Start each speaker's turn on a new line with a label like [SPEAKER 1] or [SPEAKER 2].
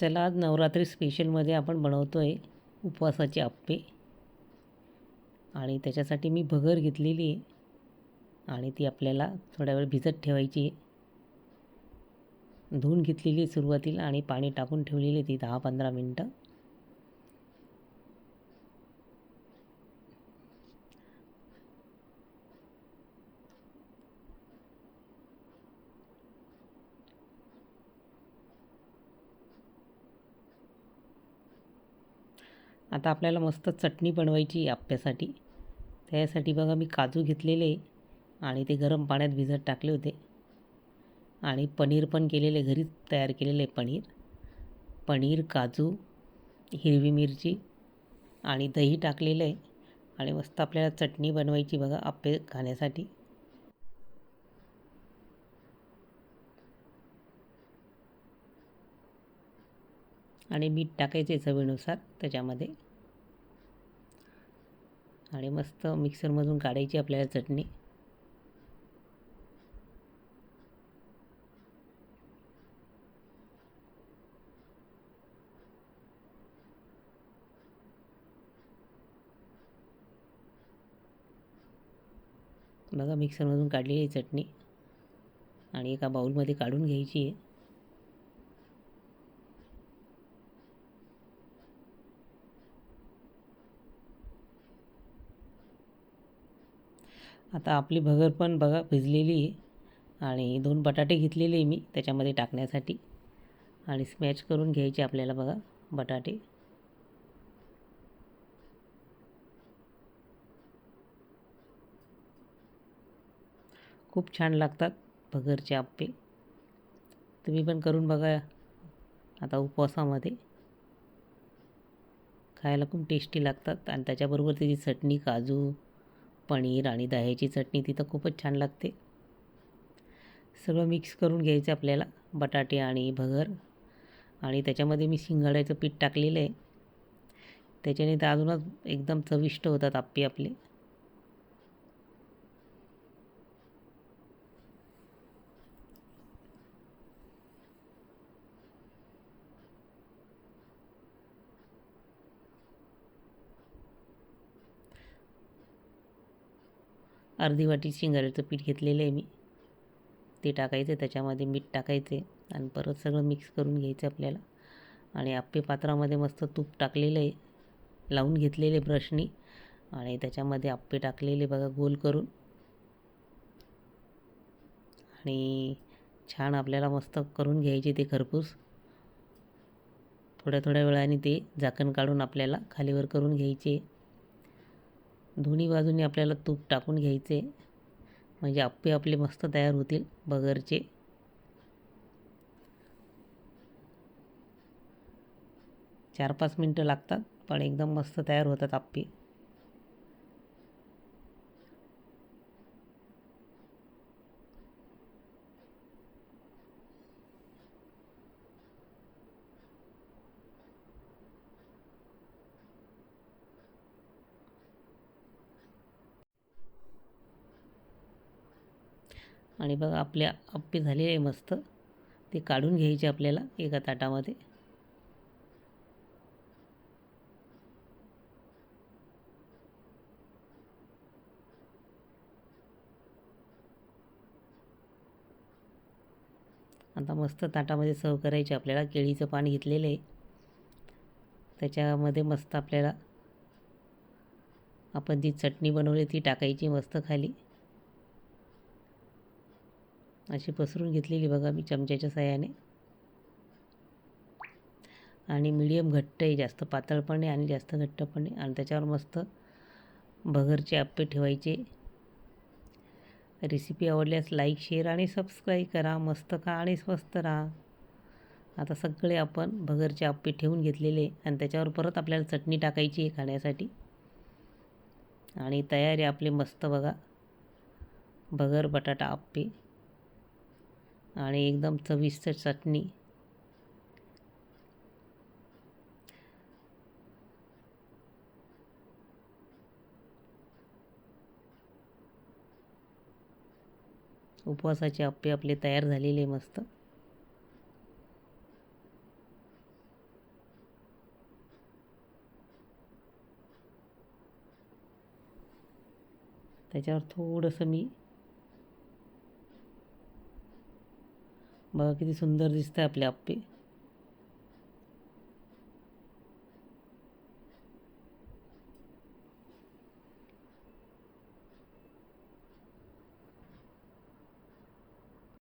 [SPEAKER 1] चला आज नवरात्री स्पेशलमध्ये आपण बनवतो आहे उपवासाचे आप्पे. आणि त्याच्यासाठी मी भगर घेतलेली आहे. आणि ती आपल्याला थोड्या वेळ भिजत ठेवायची आहे. धुवून घेतलेली आहे सुरुवातीला आणि पाणी टाकून ठेवलेली आहे ती दहा पंधरा मिनटं. आता आपल्याला मस्त चटणी बनवायची आप्प्यासाठी त्यासाठी बघा मी काजू घेतलेले आणि ते गरम पाण्यात भिजत टाकले होते. आणि पनीर पण केलेले घरीच तयार केलेले पनीर. पनीर काजू हिरवी मिरची आणि दही टाकलेलं आहे. आणि मस्त आपल्याला चटणी बनवायची बघा आप्पे खाण्यासाठी. आणि मीठ टाकायचे चवीनुसार त्याच्यामध्ये. आणि मस्त मिक्सरमधून काढायची आपल्याला चटणी. बघा मिक्सरमधून काढलेली आहे चटणी आणि एका बाऊलमध्ये काढून घ्यायची आहे. आता आपली भगर पण बघा भिजलेली आहे. आणि दोन बटाटे घेतलेले आहे मी त्याच्यामध्ये टाकण्यासाठी. आणि स्मॅच करून घ्यायचे आपल्याला बघा बटाटे. खूप छान लागतात भगरचे आप्पे. तुम्ही पण करून बघा आता उपवासामध्ये. खायला खूप टेस्टी लागतात आणि त्याच्याबरोबर त्याची चटणी काजू पनीर आणि दह्याची चटणी तिथं खूपच छान लागते. सगळं मिक्स करून घ्यायचं आपल्याला बटाटे आणि भगर. आणि त्याच्यामध्ये मी शिंगाड्याचं पीठ टाकलेलं आहे. त्याच्याने तर अजूनच एकदम चविष्ट होतात आप्पे आपले. अर्धी वाटी शिंगाऱ्याचं पीठ घेतलेलं आहे मी. ते टाकायचं त्याच्यामध्ये मीठ टाकायचे आणि परत सगळं मिक्स करून घ्यायचं आपल्याला. आणि आप्पे पात्रामध्ये मस्त तूप टाकलेलं आहे. लावून घेतलेले ब्रशनी. आणि त्याच्यामध्ये आप्पे टाकलेले बघा गोल करून. आणि छान आपल्याला मस्त करून घ्यायचे ते खरपूस. थोड्या थोड्या वेळाने ते झाकण काढून आपल्याला खालीवर करून घ्यायचे. दोन्ही बाजूनी आपल्याला तूप टाकून घ्यायचे. म्हणजे आप्पे आपले मस्त तयार होतील बगरचे. चार पाच मिनटं लागतात पण एकदम मस्त तयार होतात आप्पे आणि बघा आपल्या आप्पे झालेले आहे मस्त. ते काढून घ्यायचे आपल्याला एका ताटामध्ये. आता मस्त ताटामध्ये सर्व करायचे आपल्याला. केळीचं पाणी घेतलेलं आहे. त्याच्यामध्ये मस्त आपल्याला आपण जी चटणी बनवली ती टाकायची मस्त खाली. अशी पसरून घेतलेली बघा मी चमच्याच्या सहाय्याने. आणि मिडियम घट्ट आहे जास्त पातळ पण नाही आणि जास्त घट्ट पण नाही आणि त्याच्यावर मस्त भगरचे आप्पे ठेवायचे. रेसिपी आवडल्यास लाईक शेअर आणि सबस्क्राईब करा. मस्त खा आणि स्वस्त राहा. आता सगळे आपण भगरचे आप्पे ठेवून घेतलेले आणि त्याच्यावर परत आपल्याला चटणी टाकायची आहे खाण्यासाठी. आणि तयारी आपले मस्त बघा. भगर बटाटा आप्पे. आणि एकदम चविष्ट चटणी. उपवासाचे अप्पे आपले तयार झालेले मस्त. त्याच्यावर थोडंसं मी बघा किती सुंदर दिसतं आपले आप्पे.